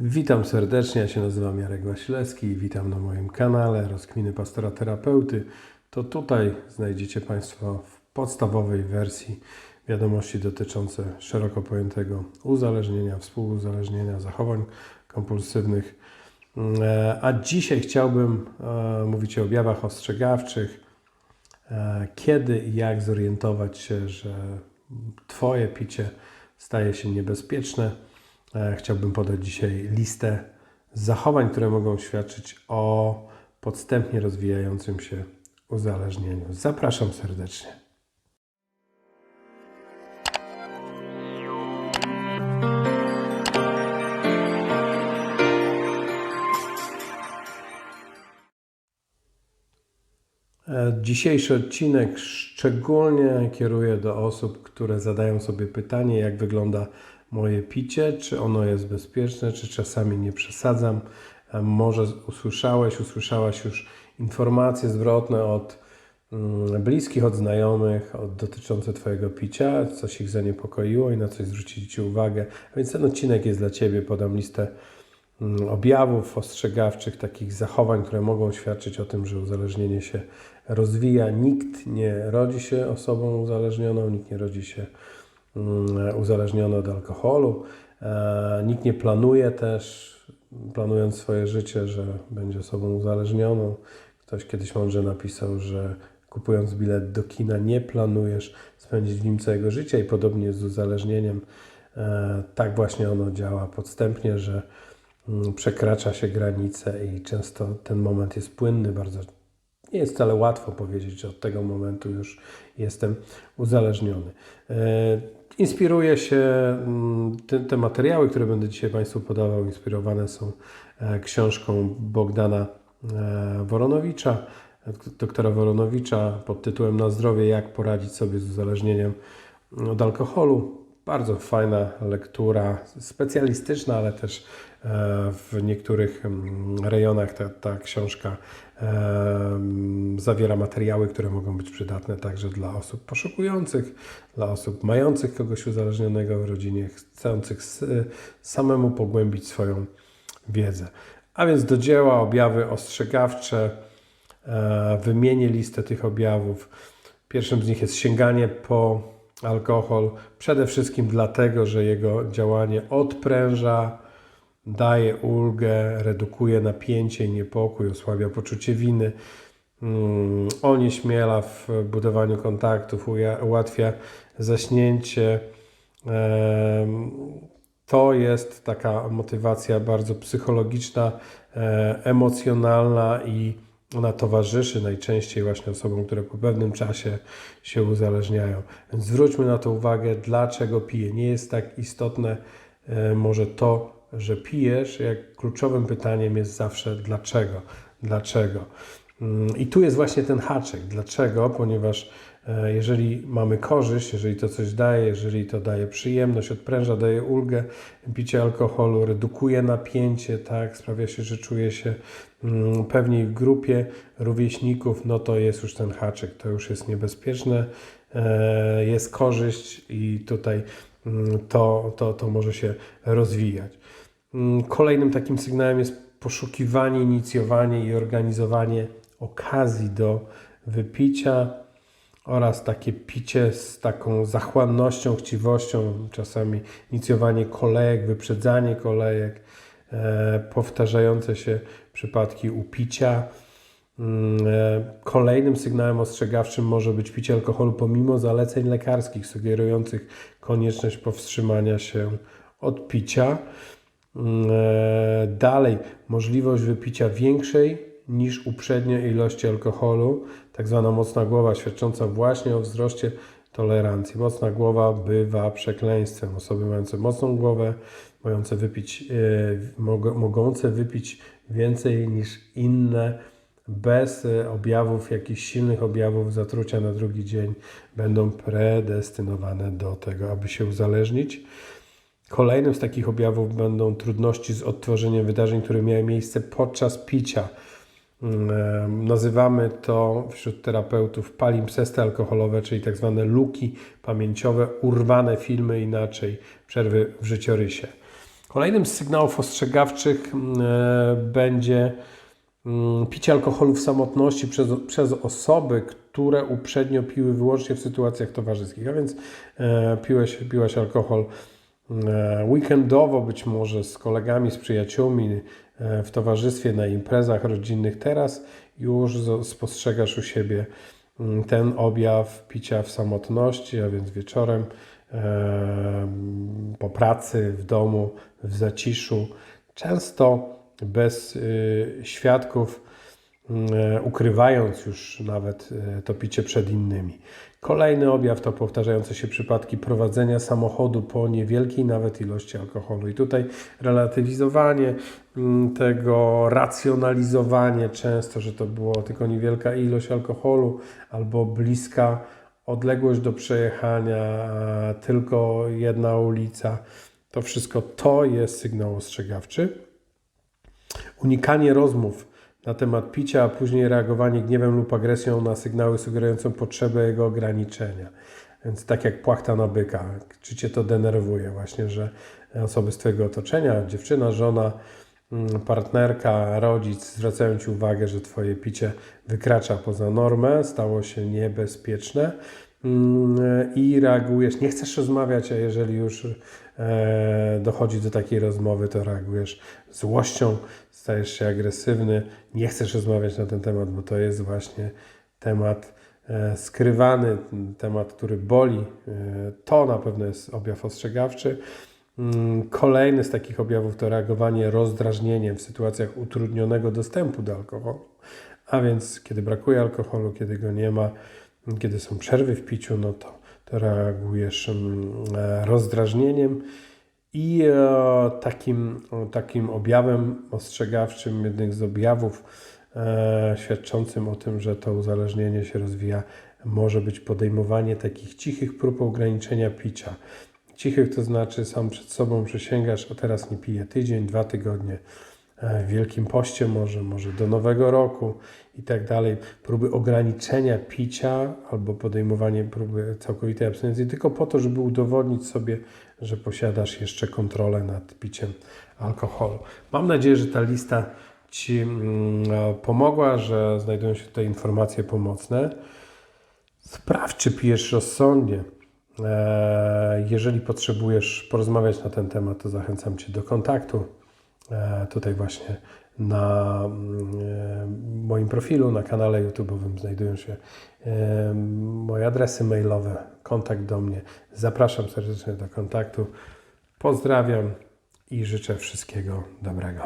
Witam serdecznie, ja się nazywam Jarek Wasilewski i witam na moim kanale Rozkminy Pastora Terapeuty. To tutaj znajdziecie Państwo w podstawowej wersji wiadomości dotyczące szeroko pojętego uzależnienia, współuzależnienia, zachowań kompulsywnych. E, A dzisiaj chciałbym e, mówić o objawach ostrzegawczych, e, kiedy i jak zorientować się, że Twoje picie staje się niebezpieczne. E, Chciałbym podać dzisiaj listę zachowań, które mogą świadczyć o podstępnie rozwijającym się uzależnieniu. Zapraszam serdecznie. Dzisiejszy odcinek szczególnie kieruję do osób, które zadają sobie pytanie, jak wygląda moje picie, czy ono jest bezpieczne, czy czasami nie przesadzam. E, Może usłyszałeś, usłyszałaś już informacje zwrotne od mm, bliskich, od znajomych, od dotyczące Twojego picia, coś ich zaniepokoiło i na coś zwrócili Ci uwagę. A więc ten odcinek jest dla Ciebie. Podam listę mm, objawów ostrzegawczych, takich zachowań, które mogą świadczyć o tym, że uzależnienie się rozwija. Nikt nie rodzi się osobą uzależnioną, nikt nie rodzi się mm, uzależniony od alkoholu. E, Nikt nie planuje też, planując swoje życie, że będzie osobą uzależnioną. Ktoś kiedyś mądrze napisał, że kupując bilet do kina nie planujesz spędzić w nim całego życia i podobnie jest z uzależnieniem. E, Tak właśnie ono działa podstępnie, że mm, przekracza się granice i często ten moment jest płynny, bardzo nie jest wcale łatwo powiedzieć, że od tego momentu już jestem uzależniony. E, Inspiruję się, mm, te, te materiały, które będę dzisiaj Państwu podawał, inspirowane są e, książką Bogdana e, Woronowicza, doktora Woronowicza pod tytułem Na zdrowie, jak poradzić sobie z uzależnieniem od alkoholu. Bardzo fajna lektura, specjalistyczna, ale też e, w niektórych mm, rejonach ta, ta książka em, zawiera materiały, które mogą być przydatne także dla osób poszukujących, dla osób mających kogoś uzależnionego w rodzinie, chcących samemu pogłębić swoją wiedzę. A więc do dzieła objawy ostrzegawcze. E, Wymienię listę tych objawów. Pierwszym z nich jest sięganie po alkohol, przede wszystkim dlatego, że jego działanie odpręża, daje ulgę, redukuje napięcie i niepokój, osłabia poczucie winy, mm, onieśmiela w budowaniu kontaktów, ułatwia zaśnięcie. To jest taka motywacja bardzo psychologiczna, e, emocjonalna i ona towarzyszy najczęściej właśnie osobom, które po pewnym czasie się uzależniają. Więc zwróćmy na to uwagę, dlaczego piję. Nie jest tak istotne e, może to, że pijesz, jak kluczowym pytaniem jest zawsze dlaczego. Dlaczego? Mm, I tu jest właśnie ten haczyk. Dlaczego? Ponieważ jeżeli mamy korzyść, jeżeli to coś daje, jeżeli to daje przyjemność, odpręża, daje ulgę, picie alkoholu redukuje napięcie, tak, sprawia się, że czuje się mm, pewniej w grupie rówieśników, no to jest już ten haczyk, to już jest niebezpieczne, e, jest korzyść i tutaj mm, to, to, to może się rozwijać. Mm, Kolejnym takim sygnałem jest poszukiwanie, inicjowanie i organizowanie okazji do wypicia oraz takie picie z taką zachłannością, chciwością, czasami inicjowanie kolejek, wyprzedzanie kolejek, e, powtarzające się przypadki upicia. Mm, e, Kolejnym sygnałem ostrzegawczym może być picie alkoholu pomimo zaleceń lekarskich sugerujących konieczność powstrzymania się od picia. Mm, e, Dalej, możliwość wypicia większej niż uprzednie ilości alkoholu, tak zwana mocna głowa, świadcząca właśnie o wzroście tolerancji. Mocna głowa bywa przekleństwem. Osoby mające mocną głowę, mające wypić, e, mogą- mogące wypić więcej niż inne, bez e, objawów, jakichś silnych objawów zatrucia na drugi dzień, będą predestynowane do tego, aby się uzależnić. Kolejnym z takich objawów będą trudności z odtworzeniem wydarzeń, które miały miejsce podczas picia. Mm, Nazywamy to wśród terapeutów palimpsesty alkoholowe, czyli tak zwane luki pamięciowe, urwane filmy inaczej, przerwy w życiorysie. Kolejnym z sygnałów ostrzegawczych mm, e, będzie mm, picie alkoholu w samotności przez, przez osoby, które uprzednio piły wyłącznie w sytuacjach towarzyskich, a więc e, piłeś, piłeś alkohol e, weekendowo, być może z kolegami, z przyjaciółmi, e, w towarzystwie, na imprezach rodzinnych. Teraz już spostrzegasz u siebie mm, ten objaw picia w samotności, a więc wieczorem em, po pracy, w domu, w zaciszu, często bez y, świadków, y, ukrywając już nawet to picie przed innymi. Kolejny objaw to powtarzające się przypadki prowadzenia samochodu po niewielkiej nawet ilości alkoholu. I tutaj relatywizowanie mm, tego, racjonalizowanie często, że to było tylko niewielka ilość alkoholu albo bliska odległość do przejechania, a tylko jedna ulica. To wszystko to jest sygnał ostrzegawczy. Unikanie rozmów na temat picia, a później reagowanie gniewem lub agresją na sygnały sugerujące potrzebę jego ograniczenia. Więc tak jak płachta na byka, czy cię to denerwuje właśnie, że osoby z twojego otoczenia, dziewczyna, żona, mm, partnerka, rodzic zwracają ci uwagę, że twoje picie wykracza poza normę, stało się niebezpieczne mm, i reagujesz, nie chcesz rozmawiać, a jeżeli już dochodzi do takiej rozmowy, to reagujesz złością, stajesz się agresywny, nie chcesz rozmawiać na ten temat, bo to jest właśnie temat e, skrywany, temat, który boli. E, to na pewno jest objaw ostrzegawczy. Mm, Kolejny z takich objawów to reagowanie rozdrażnieniem w sytuacjach utrudnionego dostępu do alkoholu. A więc kiedy brakuje alkoholu, kiedy go nie ma, kiedy są przerwy w piciu, no to reagujesz mm, e, rozdrażnieniem. I e, takim, takim objawem ostrzegawczym, jednym z objawów e, świadczącym o tym, że to uzależnienie się rozwija, może być podejmowanie takich cichych prób ograniczenia picia. Cichych to znaczy sam przed sobą przysięgasz, a teraz nie piję tydzień, dwa tygodnie, Wielkim Poście może, może do Nowego Roku i tak dalej. Próby ograniczenia picia albo podejmowanie próby całkowitej abstynencji tylko po to, żeby udowodnić sobie, że posiadasz jeszcze kontrolę nad piciem alkoholu. Mam nadzieję, że ta lista Ci mm, e, pomogła, że znajdują się tutaj informacje pomocne. Sprawdź, czy pijesz rozsądnie. E, Jeżeli potrzebujesz porozmawiać na ten temat, to zachęcam Cię do kontaktu. E, Tutaj właśnie na mm, e, moim profilu, na kanale YouTube'owym znajdują się e, moje adresy mailowe, kontakt do mnie. Zapraszam serdecznie do kontaktu. Pozdrawiam i życzę wszystkiego dobrego.